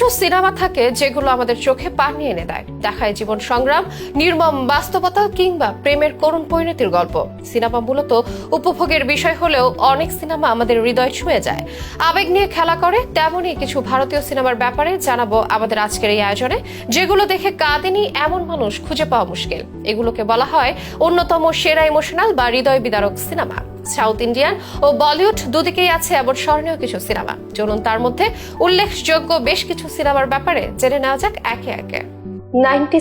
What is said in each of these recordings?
কিছু সিনেমা থাকে যেগুলো আমাদের চোখে পানি এনে দেয়। দেখায় জীবন সংগ্রাম, নির্মম বাস্তবতা কিংবা প্রেমের করুণ পরিণতির গল্প। সিনেমা মূলত উপভোগের বিষয় হলেও অনেক সিনেমা আমাদের হৃদয় ছুঁয়ে যায়। আবেগ নিয়ে খেলা করে, তেমনই কিছু ভারতীয় সিনেমার ব্যাপারে জানাব আমাদের আজকের এই আয়োজনে, যেগুলো দেখে কাঁদেনি এমন মানুষ খুঁজে পাওয়া মুশকিল। এগুলোকে বলা হয় অন্যতম সেরা ইমোশনাল বা হৃদয় বিদারক সিনেমা। সাউথ ইন্ডিয়ান ও বলিউড দুদিকেই আছে এমন স্মরণীয় কিছু সিনেমা। চলুন তার মধ্যে উল্লেখযোগ্য বেশ কিছু সিনেমার ব্যাপারে জেনে নেওয়া যাক একে একে। নাইনটি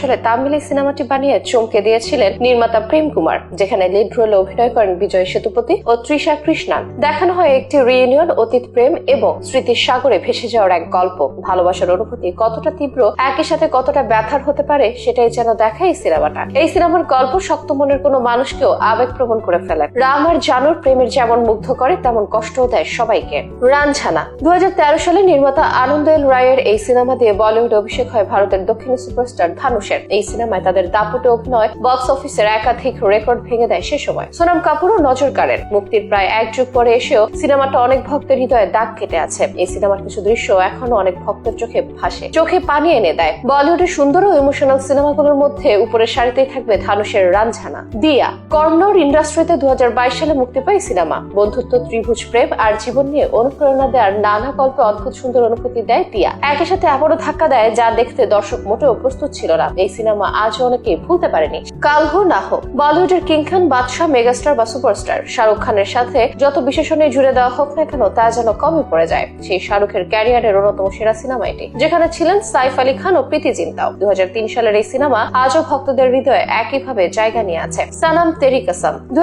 সালে তামিল সিনেমাটি বানিয়ে চমকে দিয়েছিলেন নির্মাতা প্রেম কুমার, যেখানে লিড রোলে অভিনয় করেন বিজয় সেতুপতি ও তৃষা কৃষ্ণান। দেখানো হয় একটি রিইউনিয়ন অতীত প্রেম এবং স্মৃতির সাগরে ভেসে যাওয়ার এক গল্প। ভালোবাসার অনুভূতি কতটা তীব্র, একই সাথে কতটা ব্যথার হতে পারে, সেটাই যেন দেখায় এই সিনেমাটা। এই সিনেমার গল্প শক্ত মনের কোনো মানুষকেও আবেগপ্রবণ করে ফেলে। রাম আর জানুর প্রেমের যেমন মুগ্ধ করে, তেমন কষ্টও দেয় সবাইকে। রানছানা দু হাজার তেরো সালে নির্মাতা আনন্দ এল রায়ের এই সিনেমা দিয়ে বলিউড অভিষেক হয় ভারতের দক্ষিণ সুপারস্টার ধানুষের এই সিনেমায় তাদের দাপুটে অভিনয় বক্স অফিসের একাধিক রেকর্ড ভেঙে দেয় সে সময়। সোনাম কাপুরও নজর কাড়েন। মুক্তির প্রায় এক যুগ পরে এসেও সিনেমাটা অনেক ভক্তের হৃদয়ে দাগ কেটে আছে। এই সিনেমার কিছু দৃশ্য এখনও অনেক ভক্তের চোখে ভাসে। চোখে পানি এনে দেয়। বলিউডের সুন্দর ও ইমোশনাল সিনেমাগুলোর মধ্যে উপরের সারিতেই থাকবে ধানুষের রানঝানা। দিয়া কর্নর ইন্ডাস্ট্রিতে দু হাজার বাইশ সালে মুক্তি পায় সিনেমা। বন্ধুত্ব, ত্রিভুজ, প্রেম আর জীবন নিয়ে অনুপ্রেরণা দেওয়ার নানা গল্পে অদ্ভুত সুন্দর অনুভূতি দেয় দিয়া। একই সাথে আবারও ধাক্কা দেয় যা দেখতে দর্শক মোটেও প্রস্তুত ছিল না। এই সিনেমা আজ অনেকেই ভুলতে পারেনি। কাল হো না হোক, বলিউডের কিং খান বাদশাহ মেগাস্টার বা সুপারস্টার শাহরুখ খানের সাথে যত বিশেষণে জুড়ে দেওয়া হোক না কেন, তা যেন কমই পড়ে যায়। সেই শাহরুখের ক্যারিয়ারের অন্যতম সেরা সিনেমা এটি, যেখানে ছিলেন সাইফ আলী খান ও প্রীতি জিন্তাও। দু সালের এই সিনেমা আজও ভক্তদের হৃদয়ে একইভাবে জায়গা নিয়ে আছে। সানাম তেরি কাসাম। দু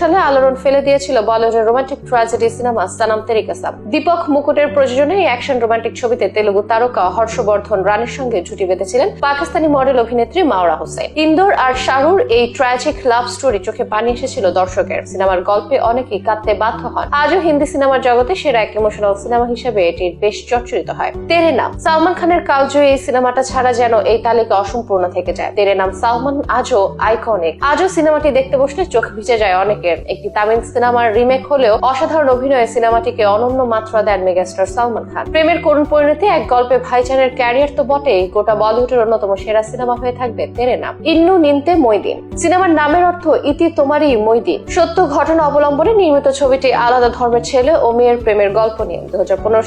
সালে আলোড়ন ফেলে দিয়েছিল বলিউডের romantic tragedy cinema Sanam Teri Kasam. Deepak মুকুটের প্রযোজনে অ্যাকশন রোমান্টিক ছবিতে তেলুগু তারকা হর্ষবর্ধন রানের সঙ্গে জুটি বেঁধেছিলেন পাকিস্তানি মডেল অভিনেত্রী মাওরা হোসেন। ইন্দোর আর শাহরুর এই ট্র্যাজিক লাভ স্টোরি চোখে পানি এসেছিল দর্শকের। সিনেমার গল্পে অনেকেই কাঁদতে বাধ্য হন। আজও হিন্দি সিনেমার জগতে সেরা এক ইমোশনাল সিনেমা হিসেবে এটি বেশ চর্চিত হয়। তেরে নাম, সালমান খানের কালজয়ী এই সিনেমাটা ছাড়া যেন এই তালিকা অসম্পূর্ণ থেকে যায়। তেরে নাম সালমান, আজও আইকনিক আজও সিনেমাটি দেখতে বসলে চোখ ভিজে যায় অনেকের। একটি তামিল সিনেমার রিমেক হলেও অসাধারণ অভিনয়ে সিনেমাটিকে অনন্য মাত্রা দেন মেগাস্টার সালমান খান। প্রেমের করুণ পরিণতি এক গল্পে ভাইচানের ক্যারিয়ার তো বটেই গোটা বলিউডের অন্যতম সেরা সিনেমা হয়ে থাকবে তেরে নাম। ইন্নু নিনতে মইদিন সিনেমার নামের অর্থ ইতি তোমারই মইদিন সত্য ঘটনা অবলম্বনে নির্মিত ছবিটি আলাদা ধর্মের ছেলে ও মেয়ের প্রেমের গল্প নিয়ে। দু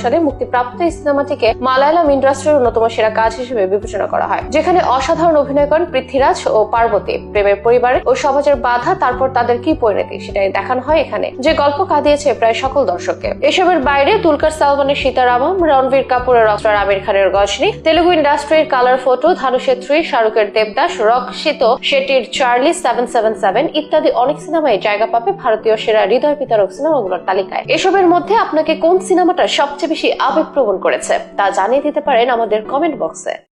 সালে মুক্তিপ্রাপ্ত এই সিনেমাটিকে মালায়ালাম ইন্ডাস্ট্রির অন্যতম সেরা কাজ হিসেবে বিবেচনা করা হয়, যেখানে অসাধারণ অভিনয় করেন পৃথ্বীরাজ ও পার্বতী। প্রেমের পরিবারে ও সমাজের বাধা, তারপর তাদের কি পরিণতি সেটাই দেখানো হয় এখানে। যে গল্প কাঁদিয়েছে প্রায় সকল দর্শককে। এসবের বাইরে তুলকার সালমানের সীতারামম রণবীর কাপুরের অস্ত্রার আমির খানের গজনী তেলুগু ইন্ডাস্ট্রির কালার ফটো ধানুষের থ্রি শাহরুখের দেবদাস রক্ষিত শেটির চার্লি সেভেন সেভেন সেভেন ইত্যাদি অনেক সিনেমায় জায়গা পাবে ভারতীয় সেরা হৃদয় বিতারক সিনেমাগুলোর তালিকায়। এসবের মধ্যে আপনাকে কোন সিনেমাটা সবচেয়ে বেশি আবেগ প্রবণ করেছে তা জানিয়ে দিতে পারেন আমাদের কমেন্ট বক্সে